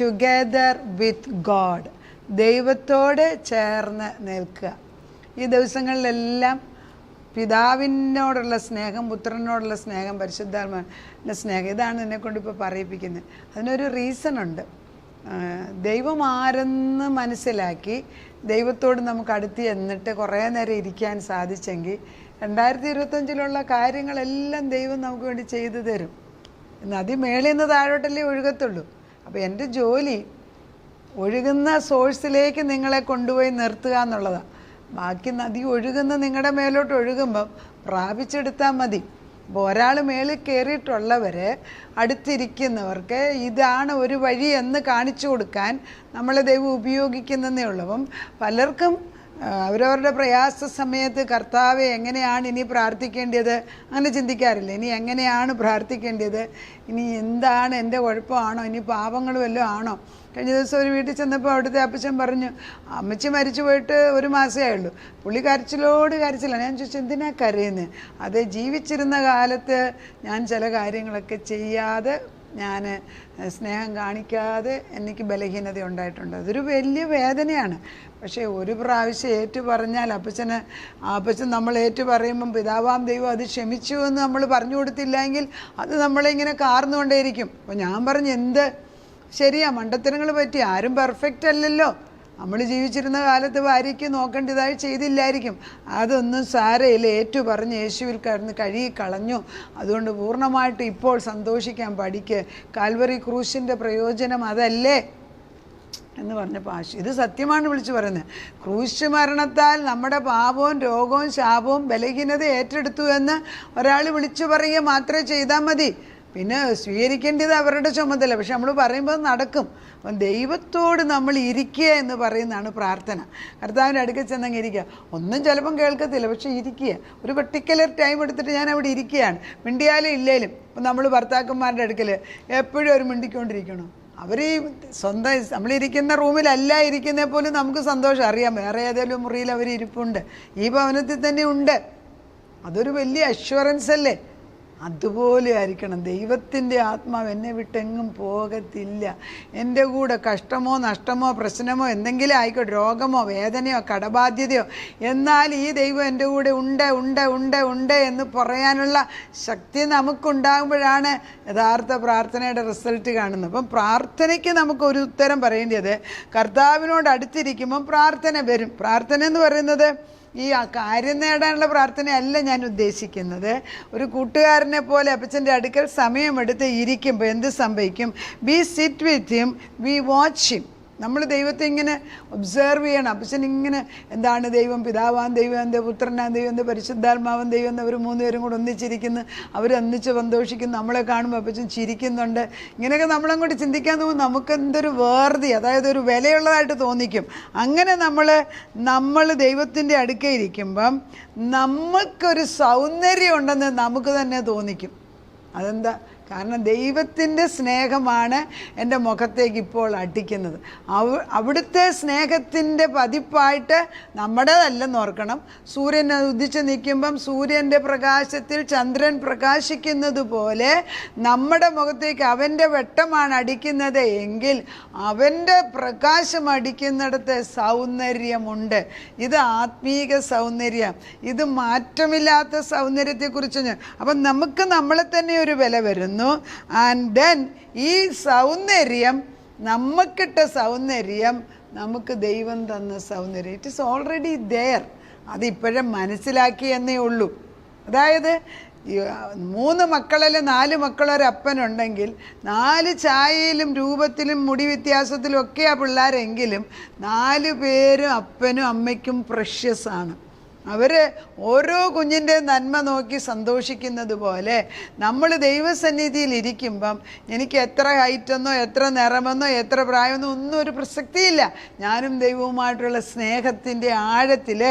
Together with God ദൈവത്തോട് ചേർന്ന് നിൽക്കുക. ഈ ദിവസങ്ങളിലെല്ലാം പിതാവിനോടുള്ള സ്നേഹം പുത്രനോടുള്ള സ്നേഹം പരിശുദ്ധാത്മാവിന്റെ സ്നേഹം ഇതാണ് എന്നെ കൊണ്ട് ഇപ്പോൾ പറയിപ്പിക്കുന്നത്. അതിനൊരു ആ, ദൈവം ആരെന്ന് മനസ്സിലാക്കി ദൈവത്തോട് നമുക്ക് അടുത്ത് ചെന്നിട്ട് കുറേ നേരം ഇരിക്കാൻ സാധിച്ചെങ്കിൽ രണ്ടായിരത്തി ഇരുപത്തഞ്ചിലുള്ള കാര്യങ്ങളെല്ലാം ദൈവം നമുക്ക് വേണ്ടി ചെയ്തു തരും. നദി മേളിൽ നിന്ന് താഴോട്ടല്ലേ ഒഴുകത്തുള്ളൂ. അപ്പോൾ എന്റെ ജോലി ഒഴുകുന്ന സോഴ്സിലേക്ക് നിങ്ങളെ കൊണ്ടുപോയി നിർത്തുക എന്നുള്ളതാണ് ബാക്കി നദി ഒഴുകുന്ന നിങ്ങളുടെ മേലോട്ട് ഒഴുകുമ്പം പ്രാപിച്ചെടുത്താൽ മതി. അപ്പോൾ ഒരാൾ മേളിൽ കയറിയിട്ടുള്ളവരെ അടുത്തിരിക്കുന്നവർക്ക് ഇതാണ് ഒരു വഴി എന്ന് കാണിച്ചു കൊടുക്കാൻ നമ്മളെ ദൈവം ഉപയോഗിക്കുന്നതേ ഉള്ളൂ. അപ്പം പലർക്കും അവരവരുടെ പ്രയാസ സമയത്ത് കർത്താവ് എങ്ങനെയാണ് ഇനി പ്രാർത്ഥിക്കേണ്ടത്? അങ്ങനെ ചിന്തിക്കാറില്ല. ഇനി എങ്ങനെയാണ് പ്രാർത്ഥിക്കേണ്ടത്? ഇനി എന്താണ് എന്റെ കുഴപ്പമാണോ? ഇനി പാപങ്ങൾ വല്ലതും ആണോ? കഴിഞ്ഞ ദിവസം ഒരു വീട്ടിൽ ചെന്നപ്പോൾ അവിടുത്തെ അപ്പച്ചൻ പറഞ്ഞു അമ്മച്ചി മരിച്ചു പോയിട്ട് ഒരു മാസമേ ഉള്ളൂ പുള്ളി കരച്ചിലോട് കരച്ചിലാണ് ഞാൻ ചോദിച്ചു എന്തിനാ കരയുന്നത് അത് ജീവിച്ചിരുന്ന കാലത്ത് ഞാൻ ചില കാര്യങ്ങളൊക്കെ ചെയ്യാതെ ഞാൻ സ്നേഹം കാണിക്കാതെ എനിക്ക് ബലഹീനത ഉണ്ടായിട്ടുണ്ട്. അതൊരു വലിയ വേദനയാണ്. പക്ഷേ ഒരു പ്രാവശ്യം ഏറ്റു പറഞ്ഞാൽ അപ്പച്ചന് അപ്പച്ചൻ നമ്മൾ ഏറ്റു പറയുമ്പം പിതാവാം ദൈവം അത് ക്ഷമിച്ചു എന്ന് നമ്മൾ പറഞ്ഞു കൊടുത്തില്ലെങ്കിൽ അത് നമ്മളിങ്ങനെ കാർന്നുകൊണ്ടേയിരിക്കും. അപ്പോൾ ഞാൻ പറഞ്ഞു എന്ത്? ശരിയാ മണ്ടത്തരങ്ങൾ പറ്റി ആരും പെർഫെക്റ്റ് അല്ലല്ലോ. നമ്മൾ ജീവിച്ചിരുന്ന കാലത്ത് ഭാര്യയ്ക്ക് നോക്കേണ്ടതായി ചെയ്തില്ലായിരിക്കും. അതൊന്നും സാരയിൽ ഏറ്റു പറഞ്ഞ് യേശുവിൽ കടന്ന് കഴുകി കളഞ്ഞു. അതുകൊണ്ട് പൂർണമായിട്ട് ഇപ്പോൾ സന്തോഷിക്കാൻ പഠിക്ക് കാൽവറി ക്രൂശിന്റെ പ്രയോജനം അതല്ലേ? എന്ന് പറഞ്ഞപ്പോൾ ആശു ഇത് സത്യമാണ് വിളിച്ചു പറയുന്നത്. ക്രൂശ് മരണത്താൽ നമ്മുടെ പാപവും രോഗവും ശാപവും ബലഹീനത ഏറ്റെടുത്തു എന്ന് ഒരാൾ വിളിച്ചു പറയുക മാത്രമേ ചെയ്താൽ മതി. പിന്നെ സ്വീകരിക്കേണ്ടത് അവരുടെ ചുമതല. പക്ഷെ നമ്മൾ പറയുമ്പോൾ നടക്കും. അപ്പം ദൈവത്തോട് നമ്മൾ ഇരിക്കുക എന്ന് പറയുന്നതാണ് പ്രാർത്ഥന. കർത്താവിന്റെ അടുക്കൽ ചെന്നങ്ങ് ഇരിക്കുക. ഒന്നും ചിലപ്പം കേൾക്കത്തില്ല പക്ഷെ ഇരിക്കുക. ഒരു പെർട്ടിക്കുലർ ടൈം എടുത്തിട്ട് ഞാൻ അവിടെ ഇരിക്കുകയാണ്. മിണ്ടിയാലും ഇല്ലേലും. ഇപ്പം നമ്മൾ ഭർത്താക്കന്മാരുടെ അടുക്കൽ എപ്പോഴും ഒരു മിണ്ടിക്കൊണ്ടിരിക്കണം. അവർ ഈ സ്വന്തം നമ്മളിരിക്കുന്ന റൂമിലല്ല ഇരിക്കുന്നത് പോലും നമുക്ക് സന്തോഷം. അറിയാം വേറെ ഏതെങ്കിലും മുറിയിൽ അവർ ഇരിപ്പുണ്ട്. ഈ ഭവനത്തിൽ തന്നെ ഉണ്ട്. അതൊരു വലിയ അഷ്വറൻസ് അല്ലേ? അതുപോലെ ആയിരിക്കണം. ദൈവത്തിന്റെ ആത്മാവ് എന്നെ വിട്ടെങ്ങും പോകത്തില്ല. എന്റെ കൂടെ കഷ്ടമോ നഷ്ടമോ പ്രശ്നമോ എന്തെങ്കിലും ആയിക്കോട്ടെ രോഗമോ വേദനയോ കടബാധ്യതയോ എന്നാൽ ഈ ദൈവം എന്റെ കൂടെ ഉണ്ട് ഉണ്ട് ഉണ്ട് ഉണ്ട് എന്ന് പറയാനുള്ള ശക്തി നമുക്കുണ്ടാകുമ്പോഴാണ് യഥാർത്ഥ പ്രാർത്ഥനയുടെ റിസൾട്ട് കാണുന്നത്. അപ്പം പ്രാർത്ഥനയ്ക്ക് നമുക്കൊരു ഉത്തരം പറയേണ്ടത് കർത്താവിനോട് അടുത്തിരിക്കുമ്പം പ്രാർത്ഥന വരും. പ്രാർത്ഥന എന്ന് പറയുന്നത് ഈ കാര്യം നേടാനുള്ള പ്രാർത്ഥനയല്ല ഞാൻ ഉദ്ദേശിക്കുന്നത്. ഒരു കൂട്ടുകാരനെ പോലെ അപ്പച്ചന്റെ അടുക്കൽ സമയമെടുത്ത് ഇരിക്കുമ്പോൾ എന്ത് സംഭവിക്കും? We sit with him we watch him നമ്മൾ ദൈവത്തെ ഇങ്ങനെ ഒബ്സേർവ് ചെയ്യണം. അപ്പച്ചൻ ഇങ്ങനെ എന്താണ് ദൈവം പിതാവാൻ ദൈവം എന്താ പുത്രനാൻ ദൈവം എന്താ പരിശുദ്ധാത്മാവൻ ദൈവം എന്ന് അവർ മൂന്നുപേരും കൂടെ ഒന്നിച്ചിരിക്കുന്നു. അവർ ഒന്നിച്ച് സന്തോഷിക്കുന്നു നമ്മളെ കാണുമ്പോൾ അപ്പച്ചൻ ചിരിക്കുന്നുണ്ട്. ഇങ്ങനെയൊക്കെ നമ്മളങ്ങോട്ട് ചിന്തിക്കാൻ തോന്നും നമുക്ക് എന്തൊരു വേർതി അതായത് ഒരു വിലയുള്ളതായിട്ട് തോന്നിക്കും. അങ്ങനെ നമ്മൾ നമ്മൾ ദൈവത്തിന്റെ അടുക്കൽ ഇരിക്കുമ്പം നമുക്കൊരു സൗന്ദര്യം ഉണ്ടെന്ന് നമുക്ക് തന്നെ തോന്നിക്കും. അതെന്താ? കാരണം ദൈവത്തിന്റെ സ്നേഹമാണ് എന്റെ മുഖത്തേക്ക് ഇപ്പോൾ അടിക്കുന്നത്. അവ അവിടുത്തെ സ്നേഹത്തിന്റെ പതിപ്പായിട്ട് നമ്മുടേതല്ലെന്ന് ഓർക്കണം. സൂര്യൻ ഉദിച്ച് നിൽക്കുമ്പം സൂര്യന്റെ പ്രകാശത്തിൽ ചന്ദ്രൻ പ്രകാശിക്കുന്നത് പോലെ നമ്മുടെ മുഖത്തേക്ക് അവന്റെ വെട്ടമാണ് അടിക്കുന്നത് എങ്കിൽ അവന്റെ പ്രകാശം അടിക്കുന്നിടത്ത് സൗന്ദര്യമുണ്ട്. ഇത് ആത്മീക സൗന്ദര്യം. ഇത് മാറ്റമില്ലാത്ത സൗന്ദര്യത്തെക്കുറിച്ച് അപ്പം നമുക്ക് നമ്മളെ തന്നെ ഒരു വില വരുന്നു. ആൻഡ് ദെൻ ഈ സൗന്ദര്യം നമുക്കിട്ട സൗന്ദര്യം നമുക്ക് ദൈവം തന്ന സൗന്ദര്യം. ഇറ്റ് ഇസ് ഓൾറെഡി ദെയർ അതിപ്പോഴും മനസ്സിലാക്കി എന്നേ ഉള്ളൂ. അതായത് മൂന്ന് മക്കളിൽ നാല് മക്കളൊരപ്പനുണ്ടെങ്കിൽ നാല് ചായയിലും രൂപത്തിലും മുടി വ്യത്യാസത്തിലും ഒക്കെ ആ പിള്ളേരെങ്കിലും നാല് പേരും അപ്പനും അമ്മയ്ക്കും പ്രഷ്യസ് ആണ്. അവർ ഓരോ കുഞ്ഞിന്റെ നന്മ നോക്കി സന്തോഷിക്കുന്നത് പോലെ നമ്മൾ ദൈവസന്നിധിയിൽ ഇരിക്കുമ്പം എനിക്ക് എത്ര ഹൈറ്റെന്നോ എത്ര നിറമെന്നോ എത്ര പ്രായമെന്നോ ഒന്നും ഒരു പ്രസക്തിയില്ല. ഞാനും ദൈവവുമായിട്ടുള്ള സ്നേഹത്തിന്റെ ആഴത്തിൽ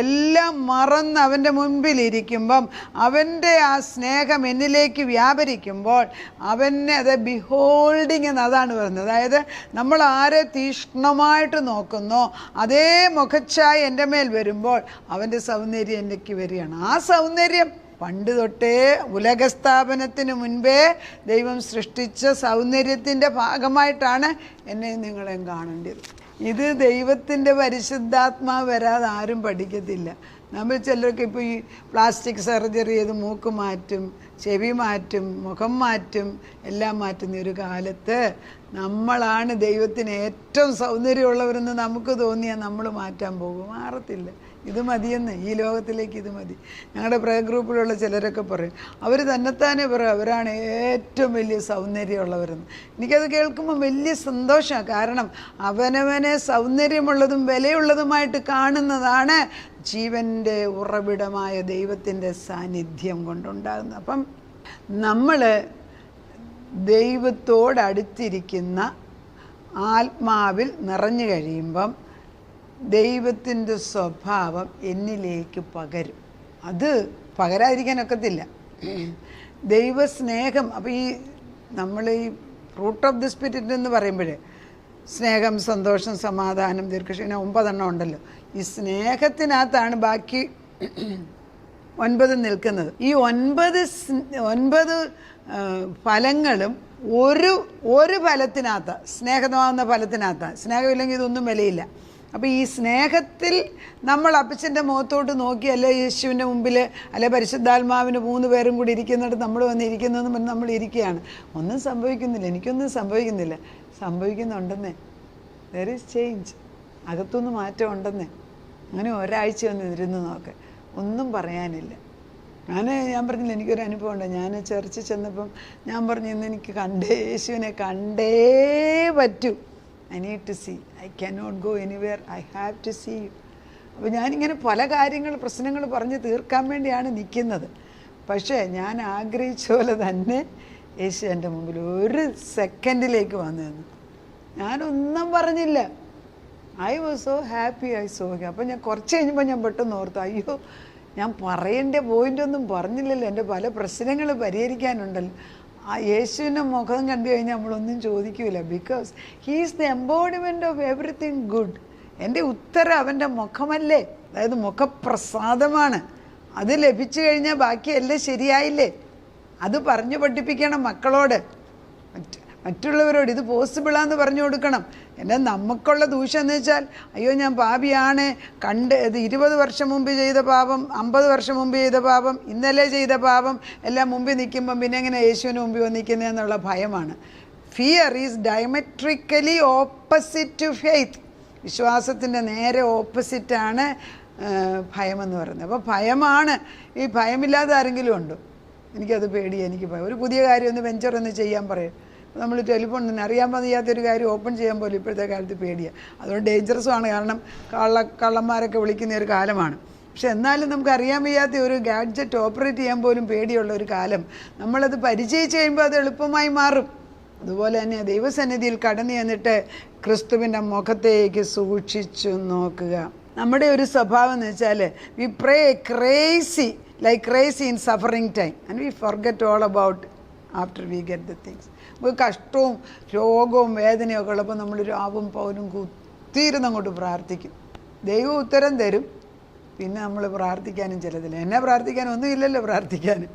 എല്ലാം മറന്ന് അവന്റെ മുൻപിലിരിക്കുമ്പം അവന്റെ ആ സ്നേഹം എന്നിലേക്ക് വ്യാപരിക്കുമ്പോൾ അവനെ അത് ബിഹോൾഡിങ് എന്ന് അതാണ് പറയുന്നത്. അതായത് നമ്മൾ ആരെ തീക്ഷ്ണമായിട്ട് നോക്കുന്നോ അതേ മുഖച്ഛായ എന്റെ മേൽ വരുമ്പോൾ അവന്റെ സൗന്ദര്യം എന്നൊക്കെ വരികയാണ്? ആ സൗന്ദര്യം പണ്ട് തൊട്ടേ ഉലകസ്ഥാപനത്തിന് മുൻപേ ദൈവം സൃഷ്ടിച്ച സൗന്ദര്യത്തിന്റെ ഭാഗമായിട്ടാണ് എന്നെ നിങ്ങളെയും കാണേണ്ടത്. ഇത് ദൈവത്തിന്റെ പരിശുദ്ധാത്മാവ് വരാതെ ആരും പഠിക്കത്തില്ല. നമ്മൾ ചിലർക്ക് ഇപ്പോൾ ഈ പ്ലാസ്റ്റിക് സർജറി ചെയ്ത് മൂക്ക് മാറ്റും ചെവി മാറ്റും മുഖം മാറ്റും എല്ലാം മാറ്റുന്ന ഒരു കാലത്ത് നമ്മളാണ് ദൈവത്തിന് ഏറ്റവും സൗന്ദര്യമുള്ളവരെന്ന് നമുക്ക് തോന്നിയാൽ നമ്മൾ മാറ്റാൻ പോകും. മാറത്തില്ല. ഇത് മതിയെന്ന് ഈ ലോകത്തിലേക്ക് ഇത് മതി. ഞങ്ങളുടെ പ്രേ ഗ്രൂപ്പിലുള്ള ചിലരൊക്കെ പറയും അവർ തന്നെത്താനെ പറയും അവരാണ് ഏറ്റവും വലിയ സൗന്ദര്യമുള്ളവരെന്ന്. എനിക്കത് കേൾക്കുമ്പോൾ വലിയ സന്തോഷമാണ് കാരണം അവനവനെ സൗന്ദര്യമുള്ളതും വിലയുള്ളതുമായിട്ട് കാണുന്നതാണ് ജീവന്റെ ഉറവിടമായ ദൈവത്തിന്റെ സാന്നിധ്യം കൊണ്ടുണ്ടാകുന്നത്. അപ്പം നമ്മൾ ദൈവത്തോടടുത്തിരിക്കുന്ന ആത്മാവിൽ നിറഞ്ഞു കഴിയുമ്പം ദൈവത്തിന്റെ സ്വഭാവം എന്നിലേക്ക് പകരും. അത് പകരാതിരിക്കാനൊക്കത്തില്ല. ദൈവസ്നേഹം അപ്പോൾ ഈ നമ്മൾ ഈ റൂട്ട് ഓഫ് ദി സ്പിരിറ്റ് എന്ന് പറയുമ്പോഴേ സ്നേഹം സന്തോഷം സമാധാനം ദീർഘക്ഷീണം ഒമ്പതെണ്ണം ഉണ്ടല്ലോ. ഈ സ്നേഹത്തിനകത്താണ് ബാക്കി ഒൻപത് നിൽക്കുന്നത്. ഈ ഒൻപത് ഒൻപത് ഫലങ്ങളും ഒരു ഒരു ഫലത്തിനകത്ത്. സ്നേഹമാകുന്ന ഫലത്തിനകത്താണ് സ്നേഹമില്ലെങ്കിൽ ഇതൊന്നും വിലയില്ല. അപ്പോൾ ഈ സ്നേഹത്തിൽ നമ്മൾ അപ്പച്ചന്റെ മുഖത്തോട്ട് നോക്കി അല്ലെ യേശുവിന്റെ മുമ്പിൽ അല്ലെ പരിശുദ്ധാത്മാവിന് മൂന്ന് പേരും കൂടി ഇരിക്കുന്നിടത്ത് നമ്മൾ വന്നിരിക്കുന്നതെന്ന് പറഞ്ഞ് നമ്മൾ ഇരിക്കുകയാണ്. ഒന്നും സംഭവിക്കുന്നില്ല. എനിക്കൊന്നും സംഭവിക്കുന്നില്ല. സംഭവിക്കുന്നുണ്ടെന്നേ. ദർ ഈസ് ചേഞ്ച് അകത്തുനിന്ന് മാറ്റം ഉണ്ടെന്നേ. അങ്ങനെ ഒരാഴ്ച ഒന്ന് ഇരുന്ന് നോക്ക്. ഒന്നും പറയാനില്ല. ഞാൻ ഞാൻ പറഞ്ഞില്ല എനിക്കൊരു അനുഭവം ഉണ്ട്. ഞാൻ ചർച്ചിൽ ചെന്നപ്പം ഞാൻ പറഞ്ഞു ഇന്ന് എനിക്ക് കണ്ടേ യേശുവിനെ കണ്ടേ പറ്റൂ. I need to see I can not go anywhere I have to see you അപ്പോൾ ഞാനിങ്ങനെ പല കാര്യങ്ങൾ പ്രശ്നങ്ങൾ പറഞ്ഞ് തീർക്കാൻ വേണ്ടിയാണ് നിൽക്കുന്നത്. പക്ഷേ ഞാൻ ആഗ്രഹിച്ച പോലെ തന്നെ യേശു എന്റെ മുമ്പിൽ ഒരു സെക്കൻഡിലേക്ക് വന്നു തന്നു ഞാനൊന്നും പറഞ്ഞില്ല. I was so happy I so happy അപ്പം ഞാൻ കുറച്ച് കഴിഞ്ഞപ്പോൾ ഞാൻ പെട്ടെന്ന് ഓർത്തു അയ്യോ ഞാൻ പറയേണ്ട പോയിന്റ് ഒന്നും പറഞ്ഞില്ലല്ലോ. എന്റെ പല പ്രശ്നങ്ങൾ പരിഹരിക്കാനുണ്ടല്ലോ. ആ യേശുവിന്റെ മുഖം കണ്ടു കഴിഞ്ഞാൽ നമ്മളൊന്നും ചോദിക്കൂല. Because he's the embodiment of everything good എന്റെ ഉത്തരം അവന്റെ മുഖമല്ലേ? അതായത് മുഖപ്രസാദമാണ്. അത് ലഭിച്ചു കഴിഞ്ഞാൽ ബാക്കിയെല്ലാം ശരിയായില്ലേ? അത് പറഞ്ഞു പഠിപ്പിക്കണം മക്കളോട്. മറ്റുള്ളവരോട് ഇത് പോസിബിളാന്ന് പറഞ്ഞു കൊടുക്കണം. എന്നാൽ നമുക്കുള്ള ദൂഷ്യം എന്ന് വെച്ചാൽ അയ്യോ ഞാൻ പാപിയാണ് കണ്ട് ഇത് ഇരുപത് വർഷം മുമ്പ് ചെയ്ത പാപം അമ്പത് വർഷം മുമ്പ് ചെയ്ത പാപം ഇന്നലെ ചെയ്ത പാപം എല്ലാം മുമ്പിൽ നിൽക്കുമ്പം പിന്നെ എങ്ങനെ യേശുവിന് മുമ്പിൽ വന്നിരിക്കുന്നതെന്നുള്ള ഭയമാണ്. Fear is diametrically opposite to faith വിശ്വാസത്തിന്റെ നേരെ ഓപ്പോസിറ്റാണ് ഭയമെന്ന് പറയുന്നത്. അപ്പോൾ ഭയമാണ്. ഈ ഭയമില്ലാതെ ആരെങ്കിലും ഉണ്ടോ? എനിക്കത് പേടിയാണ് എനിക്ക് ഭയം. ഒരു പുതിയ കാര്യം ഒന്ന് വെഞ്ചർ ഒന്ന് ചെയ്യാൻ പറയും. നമ്മൾ ടെലിഫോൺ തന്നെ. അറിയാൻ വയ്യാത്തൊരു കാര്യം ഓപ്പൺ ചെയ്യാൻ പോലും ഇപ്പോഴത്തെ കാലത്ത് പേടിയാണ് അതുകൊണ്ട് ഡേഞ്ചറസുമാണ് കാരണം കള്ള കള്ളന്മാരൊക്കെ വിളിക്കുന്ന ഒരു കാലമാണ്. പക്ഷെ എന്നാലും നമുക്ക് അറിയാൻ വയ്യാത്ത ഒരു ഗാഡ്ജറ്റ് ഓപ്പറേറ്റ് ചെയ്യാൻ പോലും പേടിയുള്ള ഒരു കാലം. നമ്മളത് പരിചയിച്ച് കഴിയുമ്പോൾ അത് എളുപ്പമായി മാറും. അതുപോലെ തന്നെ ദൈവസന്നിധിയിൽ കടന്നു ചെന്നിട്ട് ക്രിസ്തുവിന്റെ മുഖത്തേക്ക് സൂക്ഷിച്ചു നോക്കുക. നമ്മുടെ ഒരു സ്വഭാവം എന്ന് വെച്ചാൽ we pray crazy like crazy in suffering time and we forget all about after we get the things കഷ്ടവും രോഗവും വേദനയും ഒക്കെ ഉള്ളപ്പോൾ നമ്മൾ രാവും പൗനും കുത്തിയിരുന്ന് അങ്ങോട്ട് പ്രാർത്ഥിക്കും. ദൈവം ഉത്തരം തരും. പിന്നെ നമ്മൾ പ്രാർത്ഥിക്കാനും ചിലതില്ല. എന്നെ പ്രാർത്ഥിക്കാനും ഒന്നുമില്ലല്ലോ പ്രാർത്ഥിക്കാൻ.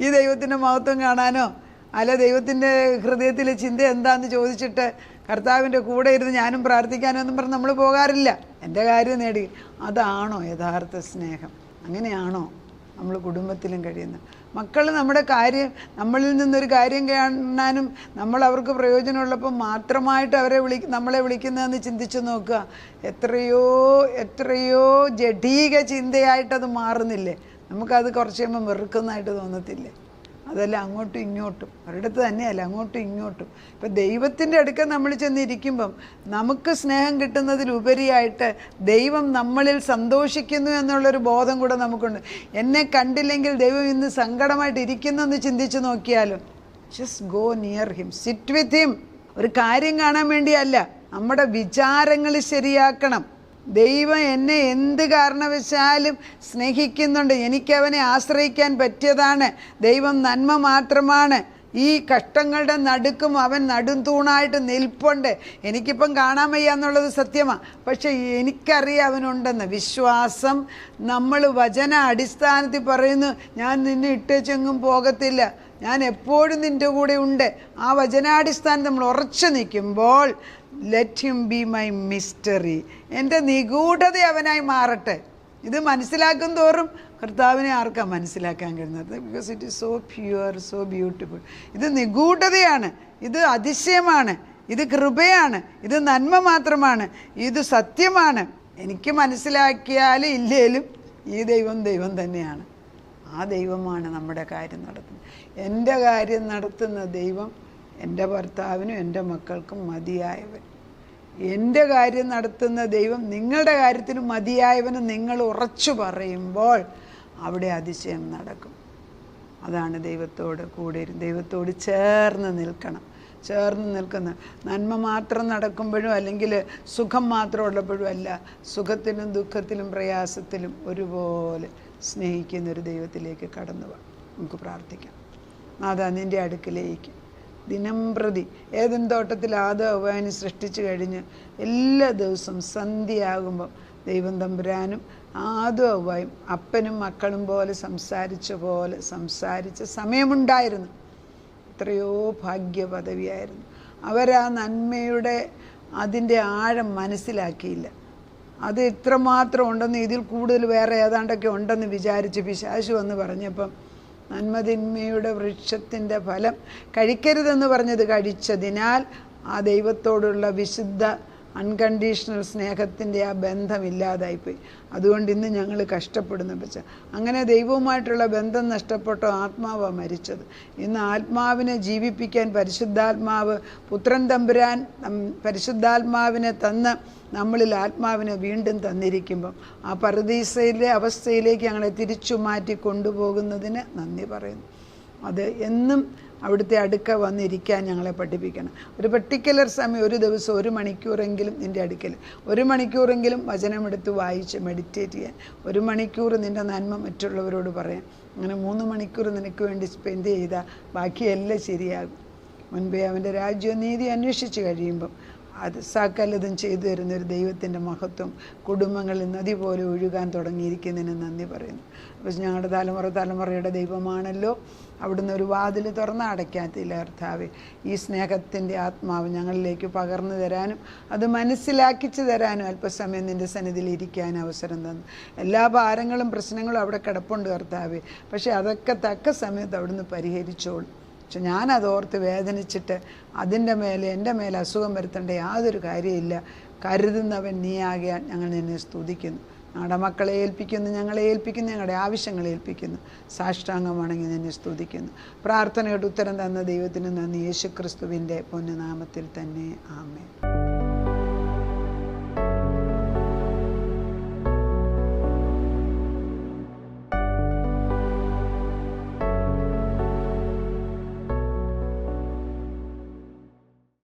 ഈ ദൈവത്തിന്റെ മഹത്വം കാണാനോ? അല്ല ദൈവത്തിന്റെ ഹൃദയത്തിലെ ചിന്ത എന്താണെന്ന് ചോദിച്ചിട്ട് കർത്താവിന്റെ കൂടെ ഇരുന്ന് ഞാനും പ്രാർത്ഥിക്കാനോ എന്നും പറഞ്ഞ് നമ്മൾ പോകാറില്ല. എന്റെ കാര്യം നേടി. അതാണോ യഥാർത്ഥ സ്നേഹം? അങ്ങനെയാണോ നമ്മൾ കുടുംബത്തിലും കഴിയുന്നത്? മക്കൾ നമ്മുടെ കാര്യം നമ്മളിൽ നിന്നൊരു കാര്യം കാണാനും നമ്മൾ അവർക്ക് പ്രയോജനമുള്ളപ്പോൾ മാത്രമായിട്ട് അവരെ വിളി നമ്മളെ വിളിക്കുന്നതെന്ന് ചിന്തിച്ചു നോക്കുക. എത്രയോ എത്രയോ ജഡീക ചിന്തയായിട്ടത് മാറുന്നില്ലേ? നമുക്കത് കുറച്ച് കഴിയുമ്പോൾ വെറുക്കുന്നതായിട്ട് തോന്നത്തില്ലേ? അതല്ല അങ്ങോട്ടും ഇങ്ങോട്ടും. ഒരിടത്ത് തന്നെയല്ല അങ്ങോട്ടും ഇങ്ങോട്ടും. ഇപ്പം ദൈവത്തിന്റെ അടുക്ക നമ്മൾ ചെന്നിരിക്കുമ്പം നമുക്ക് സ്നേഹം കിട്ടുന്നതിലുപരിയായിട്ട് ദൈവം നമ്മളിൽ സന്തോഷിക്കുന്നു എന്നുള്ളൊരു ബോധം കൂടെ നമുക്കുണ്ട്. എന്നെ കണ്ടില്ലെങ്കിൽ ദൈവം ഇന്ന് സങ്കടമായിട്ട് ഇരിക്കുന്നു എന്ന് ചിന്തിച്ച് നോക്കിയാലും just go near him sit with him ഒരു കാര്യം കാണാൻ വേണ്ടിയല്ല. നമ്മുടെ വിചാരങ്ങൾ ശരിയാക്കണം. ദൈവം എന്നെ എന്ത് കാരണവശാലും സ്നേഹിക്കുന്നുണ്ട്. എനിക്കവനെ ആശ്രയിക്കാൻ പറ്റിയതാണ്. ദൈവം നന്മ മാത്രമാണ്. ഈ കഷ്ടങ്ങളുടെ നടുക്കും അവൻ നടും തൂണായിട്ട് നിൽപ്പുണ്ട്. എനിക്കിപ്പം കാണാൻ വയ്യ എന്നുള്ളത് സത്യമാണ് പക്ഷേ എനിക്കറിയാം അവനുണ്ടെന്ന് വിശ്വാസം നമ്മൾ വചന അടിസ്ഥാനത്തിൽ പറയുന്നു ഞാൻ നിന്നെ ഇട്ടേച്ചെങ്ങും പോകത്തില്ല. ഞാൻ എപ്പോഴും നിന്റെ കൂടെ ഉണ്ട്. ആ വചനാടിസ്ഥാനം നമ്മൾ ഉറച്ചു നിൽക്കുമ്പോൾ let him be my mystery എന്റെ നിഗൂഢത അവനായി മാറട്ടെ. ഇത് മനസ്സിലാക്കും തോറും കർത്താവിനെ ആർക്കാ മനസ്സിലാക്കാൻ കഴിയുന്നത്? Because it is so pure so beautiful ഇത് നിഗൂഢതയാണ്. ഇത് അതിശയമാണ്. ഇത് കൃപയാണ്. ഇത് നന്മ മാത്രമാണ്. ഇത് സത്യമാണ്. എനിക്ക് മനസ്സിലാക്കിയാലും ഇല്ലേലും ഈ ദൈവം ദൈവം തന്നെയാണ്. ആ ദൈവമാണ് നമ്മുടെ കാര്യം നടത്തുന്നത്. എന്റെ കാര്യം നടത്തുന്ന ദൈവം എന്റെ ഭർത്താവിനും എന്റെ മക്കൾക്കും മതിയായവൻ. എന്റെ കാര്യം നടത്തുന്ന ദൈവം നിങ്ങളുടെ കാര്യത്തിന് മതിയായവന് നിങ്ങൾ ഉറച്ചു പറയുമ്പോൾ അവിടെ അതിശയം നടക്കും. അതാണ് ദൈവത്തോട് കൂടെ ദൈവത്തോട് ചേർന്ന് നിൽക്കണം. ചേർന്ന് നിൽക്കുന്ന നന്മ മാത്രം നടക്കുമ്പോഴും അല്ലെങ്കിൽ സുഖം മാത്രം ഉള്ളപ്പോഴും അല്ല സുഖത്തിലും ദുഃഖത്തിലും പ്രയാസത്തിലും ഒരുപോലെ സ്നേഹിക്കുന്ന ഒരു ദൈവത്തിലേക്ക് കടന്നു നമുക്ക് പ്രാർത്ഥിക്കാം. അതാ നിന്റെ അടുക്കിലേക്ക് ദിനം പ്രതി ഏതും തോട്ടത്തിൽ ആദവാനി സൃഷ്ടിച്ചു കഴിഞ്ഞ് എല്ലാ ദിവസവും സന്ധ്യയാകുമ്പം ദൈവം തമ്പുരാനും ആദ്യം അവയും അപ്പനും മക്കളും പോലെ സംസാരിച്ച പോലെ സംസാരിച്ച സമയമുണ്ടായിരുന്നു. എത്രയോ ഭാഗ്യ പദവിയായിരുന്നു അവരാ നന്മയുടെ അതിന്റെ ആഴം മനസ്സിലാക്കിയില്ല. അത് ഇത്രമാത്രം ഉണ്ടെന്ന് ഇതിൽ കൂടുതൽ വേറെ ഏതാണ്ടൊക്കെ ഉണ്ടെന്ന് വിചാരിച്ച് പിശാശു എന്ന് പറഞ്ഞപ്പം നന്മതിന്മയുടെ വൃക്ഷത്തിന്റെ ഫലം കഴിക്കരുതെന്ന് പറഞ്ഞത് കഴിച്ചതിനാൽ ആ ദൈവത്തോടുള്ള വിശുദ്ധ അൺകണ്ടീഷണൽ സ്നേഹത്തിന്റെ ആ ബന്ധം ബന്ധമില്ലാതായിപ്പോയി അതുകൊണ്ട് ഇന്ന് ഞങ്ങൾ കഷ്ടപ്പെടുന്നു വെച്ച അങ്ങനെ ദൈവവുമായിട്ടുള്ള ബന്ധം നഷ്ടപ്പെട്ടോ ആത്മാവാണ് മരിച്ചത്. ഇന്ന് ആത്മാവിനെ ജീവിപ്പിക്കാൻ പരിശുദ്ധാത്മാവ് പുത്രൻ തമ്പുരാൻ പരിശുദ്ധാത്മാവിനെ തന്ന് നമ്മളിൽ ആത്മാവിനെ വീണ്ടും തന്നിരിക്കുമ്പം ആ പരദീസയിലെ അവസ്ഥയിലേക്ക് ഞങ്ങളെ തിരിച്ചു മാറ്റി കൊണ്ടുപോകുന്നതിന് നന്ദി പറയുന്നു. അത് എന്നും അവിടുത്തെ അടുക്ക വന്നിരിക്കാൻ ഞങ്ങളെ പഠിപ്പിക്കണം. ഒരു പെർട്ടിക്കുലർ സമയം ഒരു ദിവസം ഒരു മണിക്കൂറെങ്കിലും നിന്റെ അടുക്കൽ. ഒരു മണിക്കൂറെങ്കിലും വചനമെടുത്ത് വായിച്ച് മെഡിറ്റേറ്റ് ചെയ്യാൻ. ഒരു മണിക്കൂർ നിന്റെ നന്മ മറ്റുള്ളവരോട് പറയാൻ. അങ്ങനെ മൂന്ന് മണിക്കൂർ നിനക്ക് വേണ്ടി സ്പെൻഡ് ചെയ്താൽ ബാക്കിയെല്ലാം ശരിയാകും. മുൻപേ അവന്റെ രാജ്യനീതി നീതി അന്വേഷിച്ച് കഴിയുമ്പം അത് സകലതും ചെയ്തു തരുന്ന ഒരു ദൈവത്തിന്റെ മഹത്വം കുടുംബങ്ങളിൽ നദി പോലെ ഒഴുകാൻ തുടങ്ങിയിരിക്കുന്നതിന് നന്ദി പറയുന്നു. അപ്പോൾ ഞങ്ങളുടെ തലമുറ തലമുറയുടെ ദൈവമാണല്ലോ. അവിടുന്ന് ഒരു വാതിൽ തുറന്ന് അടയ്ക്കാത്തില്ല അർത്ഥാവ് ഈ സ്നേഹത്തിന്റെ ആത്മാവ് ഞങ്ങളിലേക്ക് പകർന്നു തരാനും അത് മനസ്സിലാക്കിച്ചു തരാനും അല്പസമയം നിന്റെ സന്നിധിയിൽ ഇരിക്കാൻ അവസരം തന്നു. എല്ലാ ഭാരങ്ങളും പ്രശ്നങ്ങളും അവിടെ കിടപ്പുണ്ട് കർത്താവ്. പക്ഷേ അതൊക്കെ തക്ക സമയത്ത് അവിടുന്ന് പരിഹരിച്ചോളും. പക്ഷെ ഞാനത് ഓർത്ത് വേദനിച്ചിട്ട് അതിന്റെ മേലെ എന്റെ മേലെ അസുഖം വരുത്തേണ്ട യാതൊരു കാര്യമില്ല കരുതുന്നവൻ നീ ആകിയാൽ ഞങ്ങൾ നിന്നെ സ്തുതിക്കുന്നു. ഞങ്ങളുടെ മക്കളെ ഏൽപ്പിക്കുന്നു ഞങ്ങളെ ഏൽപ്പിക്കുന്നു ഞങ്ങളുടെ ആവശ്യങ്ങളെ ഏൽപ്പിക്കുന്നു. സാഷ്ടാംഗമാണെങ്കിൽ നിന്നെ സ്തുതിക്കുന്നു. പ്രാർത്ഥനയുടെ ഉത്തരം തന്ന ദൈവത്തിന് നന്ദി. യേശുക്രിസ്തുവിന്റെ പൊന്നുനാമത്തിൽ തന്നെ. ആമേ